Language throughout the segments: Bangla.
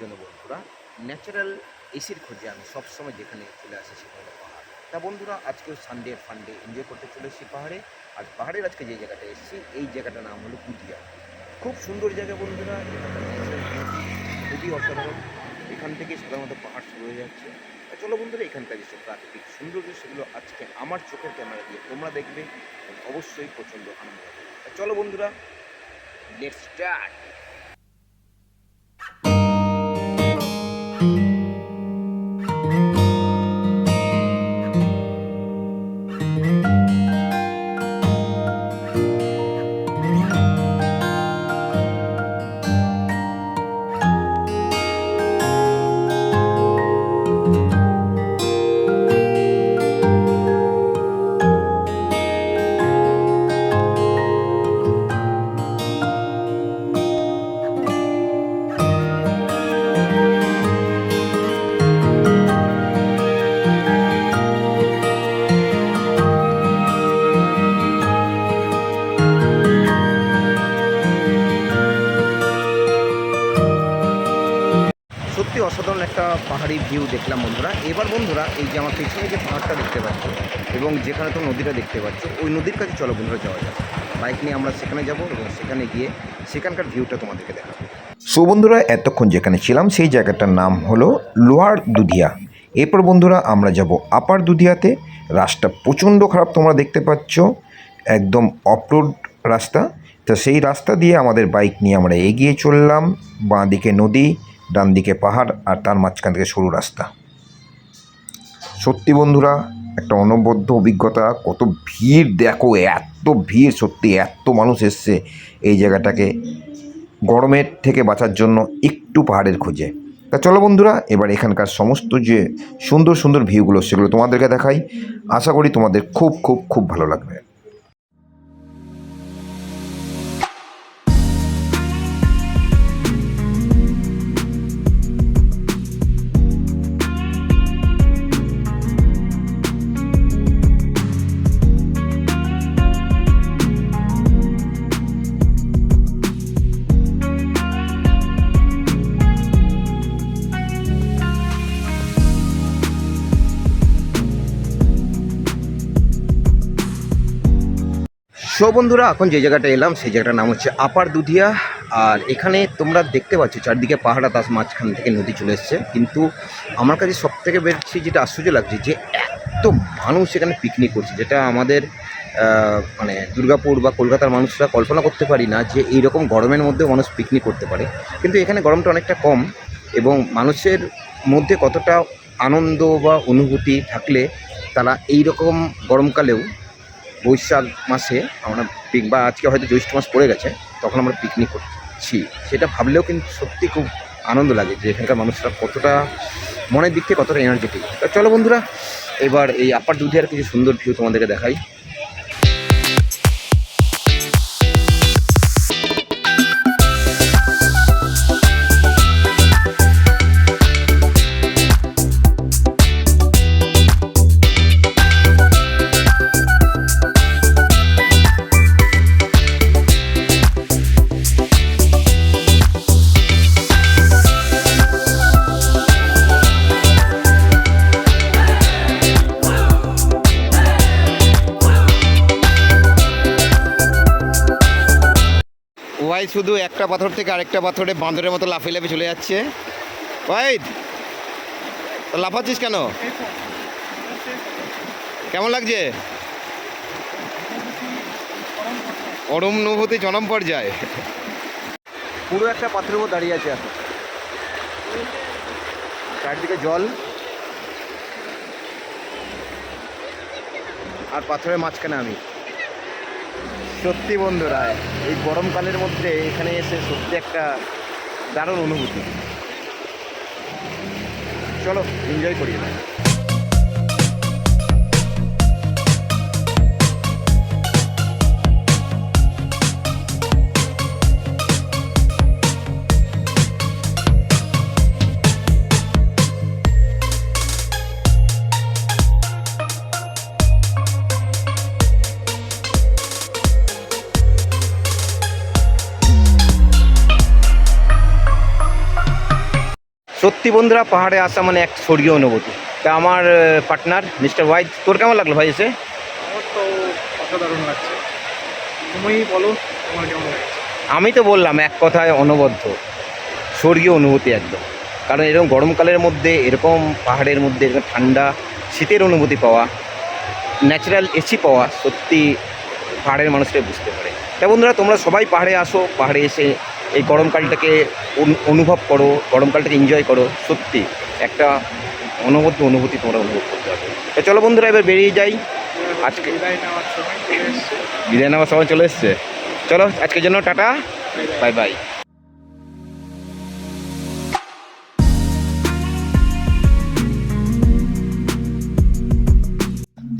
জন্য বন্ধুরা ন্যাচারাল এসির খোঁজে আমি সবসময় যেখানে চলে আসি সেখানে পাহাড়। তা বন্ধুরা, আজকেও সানডে ফান্ডে এনজয় করতে চলে এসেছি পাহাড়ে। আর পাহাড়ের আজকে যে জায়গাটা এসেছি, এই জায়গাটার নাম হলো কুদিয়া খুব সুন্দর জায়গা বন্ধুরা খুবই অসাধারণ। এখান থেকে সাধারণত পাহাড় শুরু হয়ে যাচ্ছে। চলো বন্ধুরা, এখানকার যেসব প্রাকৃতিক সৌন্দর্য, সেগুলো আজকে আমার চোখের ক্যামেরা দিয়ে তোমরা দেখবে অবশ্যই প্রচণ্ড আনন্দ চলো বন্ধুরা লেটস স্টার্ট পাহাড়ি ভিউ দেখলাম বন্ধুরা। এবার বন্ধুরা, এই যে আমার পেছনে যে পাহাড়টা দেখতে পাচ্ছ এবং যেখানে তো নদীটা দেখতে পাচ্ছ, ওই নদীর কাছে চলো বন্ধুরা, যাওয়া যাক। বাইক নিয়ে আমরা সেখানে যাব এবং সেখানে গিয়ে সেখানকার ভিউটা তোমাদেরকে দেখাবো। সো বন্ধুরা, এতক্ষণ যেখানে ছিলাম, সেই জায়গাটার নাম হলো লোহার দুধিয়া। এরপর বন্ধুরা, আমরা যাব আপার দুধিয়াতে। রাস্তা প্রচণ্ড খারাপ, তোমরা দেখতে পাচ্ছ। একদম অফরোড রাস্তা। তো সেই রাস্তা দিয়ে আমাদের বাইক নিয়ে আমরা এগিয়ে চললাম। বাঁ দিকে নদী ডান দিকে পাহাড় আর তার মাঝখান থেকে সরু রাস্তা। সত্যি বন্ধুরা, একটা অনবদ্য অভিজ্ঞতা। কত ভিড়, দেখো, এত ভিড়, সত্যি এত মানুষ এসছে এই জায়গাটাকে গরমের থেকে বাঁচার জন্য একটু পাহাড়ের খোঁজে। তা চলো বন্ধুরা, এবার এখানকার সমস্ত যে সুন্দর সুন্দর ভিউগুলো, সেগুলো তোমাদেরকে দেখাই। আশা করি তোমাদের খুব খুব খুব ভালো লাগবে। সো বন্ধুরা, এখন যে জায়গাটা এলাম, সেই জায়গাটার নাম হচ্ছে আপার দুধিয়া। আর এখানে তোমরা দেখতে পাচ্ছ, চারদিকে পাহাড়া তার মাঝখান থেকে নদী চলে এসছে। কিন্তু আমার কাছে সব থেকে বেশি যেটা আশ্চর্য লাগছে যে, এত মানুষ এখানে পিকনিক করছে, যেটা আমাদের মানে দুর্গাপুর বা কলকাতার মানুষরা কল্পনা করতে পারি না যে, এইরকম গরমের মধ্যেও মানুষ পিকনিক করতে পারে। কিন্তু এখানে গরমটা অনেকটা কম এবং মানুষের মধ্যে কতটা আনন্দ বা অনুভূতি থাকলে তারা এই রকম গরমকালেও বৈশাখ মাসে আমরা পিক বা আজকে হয়তো জ্যৈষ্ঠ মাস পড়ে গেছে, তখন আমরা পিকনিক করছি। সেটা ভাবলেও কিন্তু সত্যি খুব আনন্দ লাগে যে এখানকার মানুষরা কতটা মনের দিক থেকে কতটা এনার্জেটিক চলো বন্ধুরা, এবার এই আপার দুধে আর কিছু সুন্দর ভিউ তোমাদেরকে দেখাই। ওয়াই শুধু একটা পাথর থেকে আরেকটা পাথরে বাঁদরের মতো লাফিয়ে লাফিয়ে চলে যাচ্ছে। ওয়াইদ লাফাচ্ছিস কেন? কেমন লাগছে? অরম অনুভূতি চরম পর্যায়ে। পুরো একটা পাথরের উপর দাঁড়িয়ে আছে এখন। চারদিকে জল। আর পাথরের মাঝখানে আমি। সত্যি বন্ধুরা, এই গরমকালের মধ্যে এখানে এসে সত্যি একটা দারুণ অনুভূতি। চলো এনজয় করি না সত্যি বন্ধুরা পাহাড়ে আসা মানে এক স্বর্গীয় অনুভূতি। তা আমার পার্টনার মিস্টার ওয়াইদ তোর কেমন লাগল ভাই এসে? তো অসাধারণ লাগছে। তুমি বলো তোমার কেমন লাগছে? আমি তো বললাম এক কথায় অনবদ্য। স্বর্গীয় অনুভূতি একদম। কারণ এরকম গরমকালের মধ্যে এরকম পাহাড়ের মধ্যে এরকম ঠান্ডা শীতের অনুভূতি পাওয়া ন্যাচারাল এসি পাওয়া সত্যি পাহাড়ের মানুষটাই বুঝতে পারে। তা বন্ধুরা তোমরা সবাই পাহাড়ে আসো পাহাড়ে এসে এই গরমকালটাকে অনু- অনুভব করো, গরমকালটাকে এনজয় করো, সত্যি একটা অনবদ্য অনুভূতি তোমরা অনুভব করতে পারবে। চলো বন্ধুরা, এবার বেরিয়ে যাই। আজকে- বিদায় নেওয়ার সময় চলে এসছে। চলো, আজকের জন্য টাটা, বাই বাই।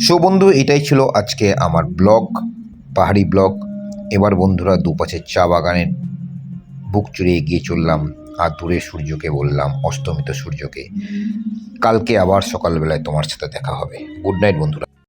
সো বন্ধু, এটাই ছিল আজকে আমার ব্লগ, পাহাড়ি ব্লগ। এবার বন্ধুরা দুপাশে চা বাগানের বুক চুরিয়ে গিয়ে চললাম আর দূরে সূর্যকে বললাম, অস্তমিত সূর্যকে, কালকে আবার সকালবেলায় তোমার সাথে দেখা হবে। গুড নাইট, বন্ধুরা।